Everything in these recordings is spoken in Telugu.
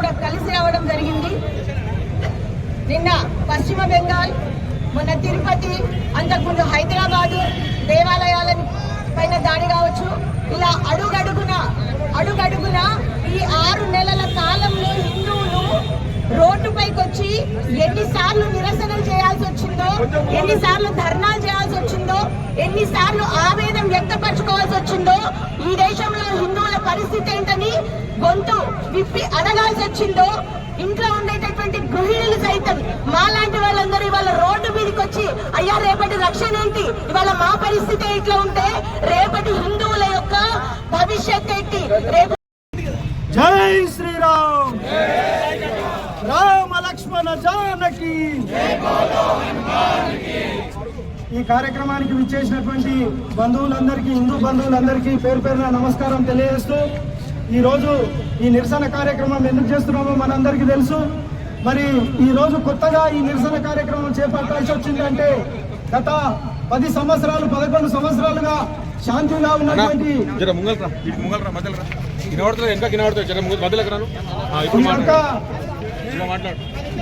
కూడా కలిసి రావడం జరిగింది. నిన్న పశ్చిమ బెంగాల్ మొన్న తిరుపతి అంతకుముందు హైదరాబాదు దేవాలయాల పైన దాడి కావచ్చు. ఇలా అడుగడుగున అడుగడుగున ఈ ఆరు నెలల కాలంలో హిందువులు రోడ్డుపైకి వచ్చి ఎన్నిసార్లు నిరసనలు చేయాల్సి వచ్చిందో ఎన్నిసార్లు ధర్నాలు చేయాల్సి వచ్చిందో ఎన్నిసార్లు ఆవేదన మార్చుకోవాల్సి వచ్చిందో ఈ దేశంలో హిందువుల పరిస్థితి ఏంటని గొంతు విప్పి అడగాల్సి వచ్చిందో ఇంట్లో ఉండేటటువంటి గృహిణులు సైతం మాలాంటి వాళ్ళందరూ ఇవాళ రోడ్డు మీదకి వచ్చి అయ్యా రేపటి రక్షణ ఏంటి? ఇవాళ మా పరిస్థితి ఇట్లా ఉంటే రేపటి హిందువుల యొక్క భవిష్యత్ ఏంటి? రేపు జై శ్రీరామ్. రామ లక్ష్మణ జానకి. ఈ కార్యక్రమానికి విచ్చేసినటువంటి బంధువులందరికీ హిందూ బంధువులందరికీ పేరు పేరున నమస్కారం తెలియజేస్తూ ఈ రోజు ఈ నిరసన కార్యక్రమం ఎందుకు చేస్తున్నామో మనందరికీ తెలుసు. మరి ఈ రోజు కొత్తగా ఈ నిరసన కార్యక్రమం చేపట్టాల్సి వచ్చిందంటే గత పది సంవత్సరాలు పదకొండు సంవత్సరాలుగా శాంతిగా ఉన్నటువంటి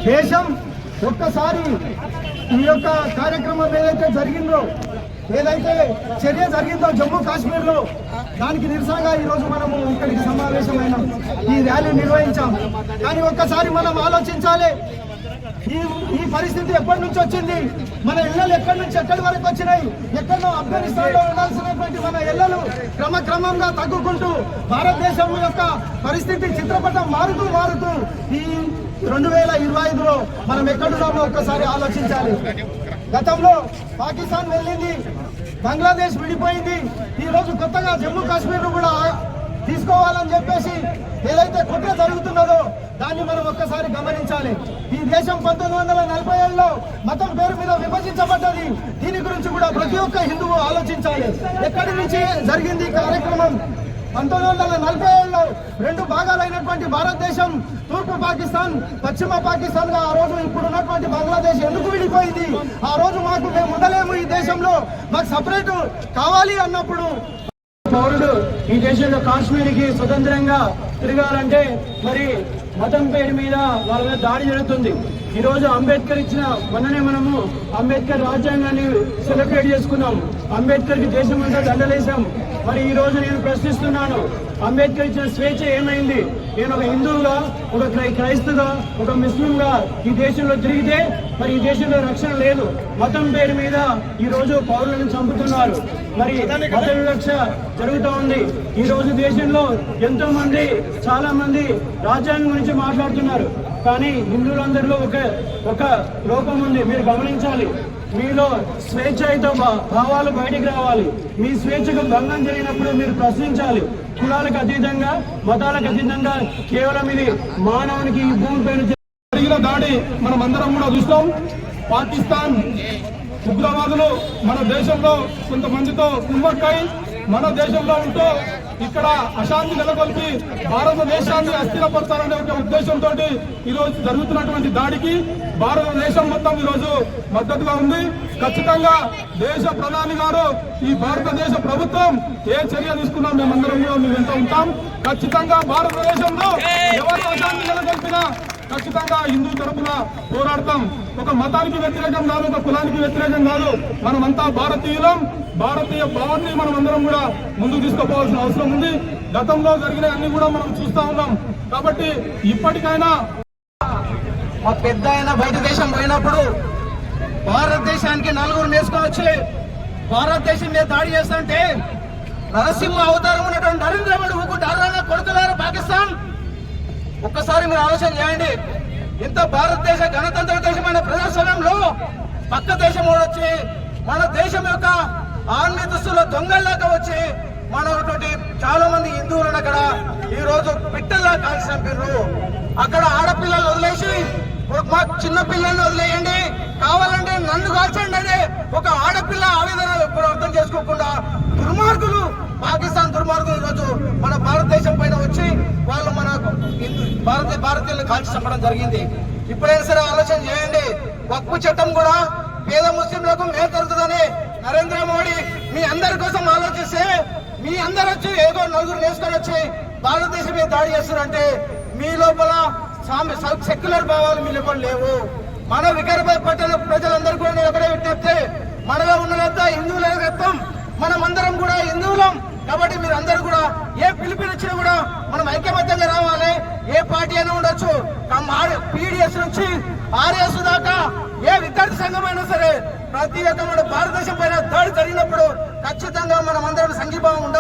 దేశం ఒక్కసారి ఈ యొక్క కార్యక్రమం ఏదైతే జరిగిందో ఏదైతే చర్య జరిగిందో జమ్మూ కాశ్మీర్లో దానికి నిరసనగా ఈ రోజు మనము ఇక్కడికి సమావేశమైన. ఈ ర్యాలీ నిర్వహించాం. కానీ ఒక్కసారి మనం ఆలోచించాలి ఈ ఈ పరిస్థితి ఎప్పటి నుంచి వచ్చింది? మన ఇళ్ళలు ఎక్కడి నుంచి ఎక్కడి వరకు వచ్చినాయి? ఎక్కడో ఆఫ్ఘనిస్తాన్లో ఉండాల్సినటువంటి మన ఇళ్ళలు క్రమక్రమంగా తగ్గుకుంటూ భారతదేశం యొక్క పరిస్థితి చిత్రపటం మారుతూ మారుతూ ఈ రెండు వేల ఇరవై ఐదులో మనం ఎక్కడున్నామో ఒక్కసారి ఆలోచించాలి. గతంలో పాకిస్తాన్ వెళ్ళింది బంగ్లాదేశ్ విడిపోయింది. ఈ రోజు కొత్తగా జమ్మూ కాశ్మీర్ కూడా తీసుకోవాలని చెప్పేసి ఏదైతే కుట్ర జరుగుతున్నదో దాన్ని మనం ఒక్కసారి గమనించాలి. ఈ దేశం పంతొమ్మిది వందల నలభై ఏళ్ళలో మతం పేరు మీద విభజించబడ్డది. దీని గురించి కూడా ప్రతి ఒక్క హిందువు ఆలోచించాలి. ఎక్కడి నుంచి జరిగింది ఈ కార్యక్రమం? పంతొమ్మిది వందల నలభై ఏళ్ళలో రెండు భాగాలైనటువంటి భారతదేశం తూర్పు పాకిస్తాన్ పశ్చిమ పాకిస్తాన్గా ఆ రోజు ఇప్పుడు ఉన్నటువంటి బంగ్లాదేశ్ ఎందుకు విడిపోయింది? ఆ రోజు మాకు మేము ఉండలేము ఈ దేశంలో. మాకు సపరేట్ కావాలి అన్నప్పుడు పౌరుడు ఈ దేశంలో కాశ్మీర్కి స్వతంత్రంగా తిరగాలంటే మరి మతం పేరు మీద వాళ్ళ మీద దాడి జరుగుతుంది. ఈరోజు అంబేద్కర్ ఇచ్చిన మొన్ననే మనము అంబేద్కర్ రాజ్యాంగాన్ని సెలబ్రేట్ చేసుకున్నాం. అంబేద్కర్కి దేశం దండలేసాం మరి ఈ రోజు నేను ప్రశ్నిస్తున్నాను అంబేద్కర్ ఇచ్చిన స్వేచ్ఛ ఏమైంది? నేను ఒక హిందువుగా ఒక క్రై క్రైస్తవుగా ఒక ముస్లింగా ఈ దేశంలో తిరిగితే మరి ఈ దేశంలో రక్షణ లేదు. మతం పేరు మీద ఈ రోజు పౌరులను చంపుతున్నారు. మరి మత వివక్ష జరుగుతూ ఉంది. ఈ రోజు దేశంలో ఎంతో మంది చాలా మంది రాజ్యాంగం గురించి మాట్లాడుతున్నారు. కానీ హిందువులందరిలో ఒక ఒక లోపం ఉంది. మీరు గమనించాలి. మీలో స్వేచ్ఛయుత భావాలు బయటికి రావాలి. మీ స్వేచ్ఛకు భంగం జరిగినప్పుడు మీరు ప్రశ్నించాలి. కులాలకు అతీతంగా మతాలకు అతీతంగా కేవలం ఇది మానవునికి ఈ భూమి పైన జరిగిన దాడి మనం అందరం కూడా చూస్తాం. పాకిస్తాన్ ఉగ్రవాదులు మన దేశంలో కొంతమందితో కుమ్మక్కై మన దేశంలో ఉంటూ ఇక్కడ అశాంతి నెలకొల్పి భారతదేశాన్ని అస్థిరపరచాలనే ఒక ఉద్దేశంతో ఈరోజు జరుగుతున్నటువంటి దాడికి భారతదేశం మొత్తం ఈ రోజు మద్దతుగా ఉంది. ఖచ్చితంగా దేశ ప్రధాని గారు ఈ భారతదేశ ప్రభుత్వం ఏ చర్య తీసుకున్నా మేమందరం కూడా మేము వెంట ఉంటాం. ఖచ్చితంగా భారతదేశంలో ఖచ్చితంగా హిందూ తరపున పోరాడతాం. ఒక మతానికి వ్యతిరేకం కాదు ఒక కులానికి వ్యతిరేకం కాదు. మనమంతా భారతీయులం. భారతీయ భావాన్ని మనం అందరం కూడా ముందుకు తీసుకుపోవాల్సిన అవసరం ఉంది. గతంలో జరిగిన అన్ని కూడా మనం చూస్తా ఉన్నాం. కాబట్టి ఇప్పటికైనా మా పెద్ద ఆయన బయట దేశం పోయినప్పుడు భారతదేశానికి నలుగురు నేర్చుకోవచ్చు భారతదేశం మీద దాడి చేస్తుంటే నరసింహ అవతారం ఉన్నటువంటి నరేంద్ర మోడీ ఊకుంటారా కొడుతున్నారు పాకిస్తాన్? ఒక్కసారి మీరు ఆలోచన చేయండి. ఇంత భారతదేశ గణతంత్ర దేశమైన ప్రజాస్వామ్యంలో పక్క దేశం కూడా వచ్చి మన దేశం యొక్క ఆన్నితుస్తుల దొంగల్లాగా వచ్చి మనటువంటి చాలా మంది హిందువులను అక్కడ ఈ రోజు పిట్టల్లా కాల్చి చంపారు అక్కడ ఆడపిల్లలు వదిలేసి మా చిన్న పిల్లల్ని వదిలేయండి కావాలంటే నన్ను కాల్చండి అని ఒక ఆడపిల్ల ఆవేదన ఎప్పుడు అర్థం చేసుకోకుండా దుర్మార్గులు పాకిస్తాన్ దుర్మార్గులు ఈరోజు మన భారతదేశం పైన వచ్చి వాళ్ళు మన హిందూ- భారత భారతీయులను కాల్చి చంపడం జరిగింది. ఇప్పుడైనా సరే ఆలోచన చేయండి. వక్ఫ్ చట్టం కూడా పేద ముస్లింలకు మేలు జరుగుతుందని నరేంద్ర మోడీ మీ అందరి కోసం ఆలోచిస్తే మీ అందరు వచ్చి ఏదో నలుగురు నేర్చుకొని వచ్చి భారతదేశం మీద దాడి చేస్తారంటే మీ లోపల సెక్యులర్ భావాలు మీ లోపల లేవు. మన వికారాబాద్ పట్టణ ప్రజలందరూ కూడా నేను ఒకటే విజ్ఞప్తి. మనలో ఉన్నదంతా హిందువుల రక్తం. మనమందరం కూడా హిందువులం. కాబట్టి మీరు అందరూ కూడా ఏ పిలుపునిచ్చినా కూడా మనం ఐక్యమత్యంగా రావాలి. పీడిఎస్ నుంచి ఆర్ఎస్ దాకా ఏ విద్యార్థి సంఘమైనా సరే ప్రతి ఒక్క మన భారతదేశం పైన దాడి జరిగినప్పుడు ఖచ్చితంగా మనం అందరం సంఘీభావం ఉండాలి